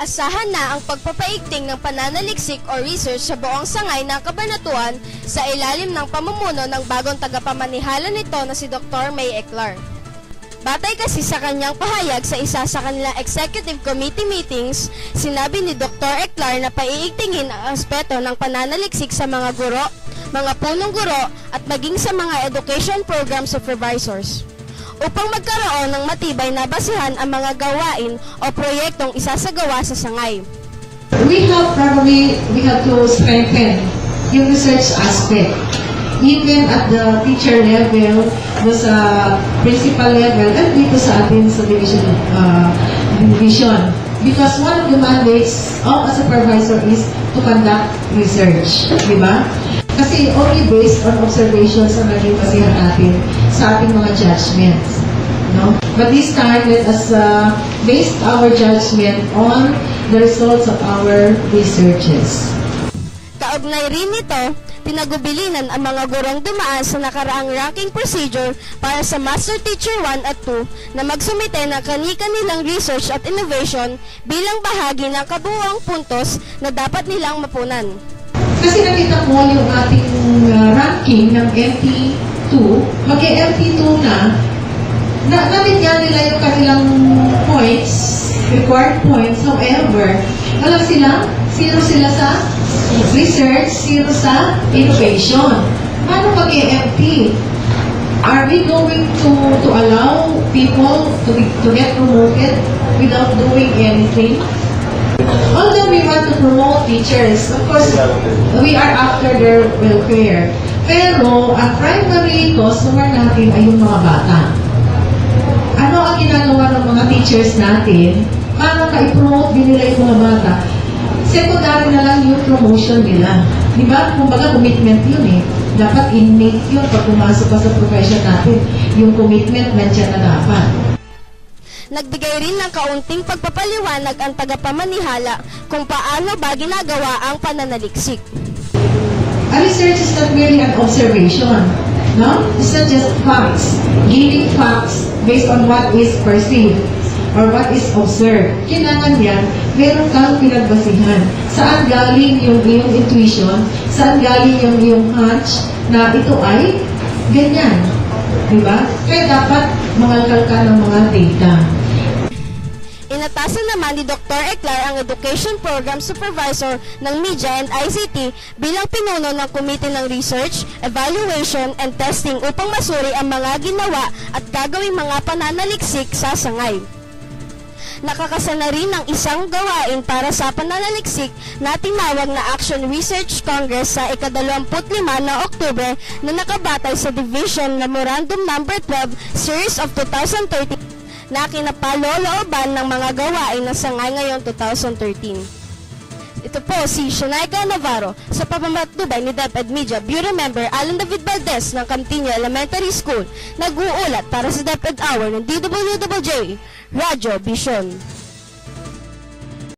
Asahan na ang pagpapaigting ng pananaliksik o research sa buong sangay ng kabanatuan sa ilalim ng pamumuno ng bagong tagapamanihala nito na si Dr. May Eclar. Batay kasi sa kanyang pahayag sa isa sa kanilang executive committee meetings, sinabi ni Dr. Eclar na paiigtingin ang aspeto ng pananaliksik sa mga guro, mga punong guro at maging sa mga education program supervisors upang magkaroon ng matibay na basihan ang mga gawain o proyektong isasagawa sa sangay. we have probably we have to strengthen yung research aspect. Even at the teacher level do sa principal level at dito sa atin sa division uh, division. Because one of the mandates of a supervisor is to conduct research di ba? Kasi only based on observations ang naging basihan natin sa ating mga judgments no? But this time, let us uh, base our judgment on the results of our researches. Kaugnay rin nito, pinagubilinan ang mga gurong dumaan sa nakaraang ranking procedure para sa Master Teacher 1 at 2 na magsumite ng kani-kanilang research at innovation bilang bahagi ng kabuuang puntos na dapat nilang mapunan. Kasi nakita mo yung ating uh, ranking ng MT2, mag-MT2 na, na nabigyan nila yung kanilang points, required points, however, alam sila, zero sila sa research, zero sa innovation. Paano mag-MT? Are we going to to allow people to be, to get promoted without doing anything? Although we want to promote teachers, of course, we are after their welfare. Pero, ang primary customer natin ay yung mga bata. Ano ang ginagawa ng mga teachers natin para na-promote din nila yung mga bata? Secondary na lang yung promotion nila. Di ba? Kumbaga, commitment yun eh. Dapat innate yun pag pumasok ka sa profession natin. Yung commitment, nandiyan na dapat. Nagbigay rin ng kaunting pagpapaliwanag ang tagapamanihala kung paano ba ginagawa ang pananaliksik. A research is not merely an observation. No? It's not just facts. Giving facts based on what is perceived or what is observed. Kailangan yan, meron kang pinagbasihan. Saan galing yung iyong intuition? Saan galing yung iyong hunch na ito ay ganyan? Diba? Kaya dapat mangalkal ka ng mga data. Inatasan naman ni Dr. Eclar ang Education Program Supervisor ng Media and ICT bilang pinuno ng Komite ng Research, Evaluation and Testing upang masuri ang mga ginawa at gagawing mga pananaliksik sa sangay. Nakakasana rin ng isang gawain para sa pananaliksik na tinawag na Action Research Congress sa ika-25 na Oktubre na nakabatay sa Division Memorandum No. 12 Series of 2013 na kinapalolooban ng mga gawain ng sangay ngayong 2013. Ito po si Shanaika Navarro sa pamamatnubay ni DepEd Media Bureau Member Alan David Valdez ng Camtino Elementary School nag-uulat para sa DepEd Hour ng DWWJ, Radyo Vision.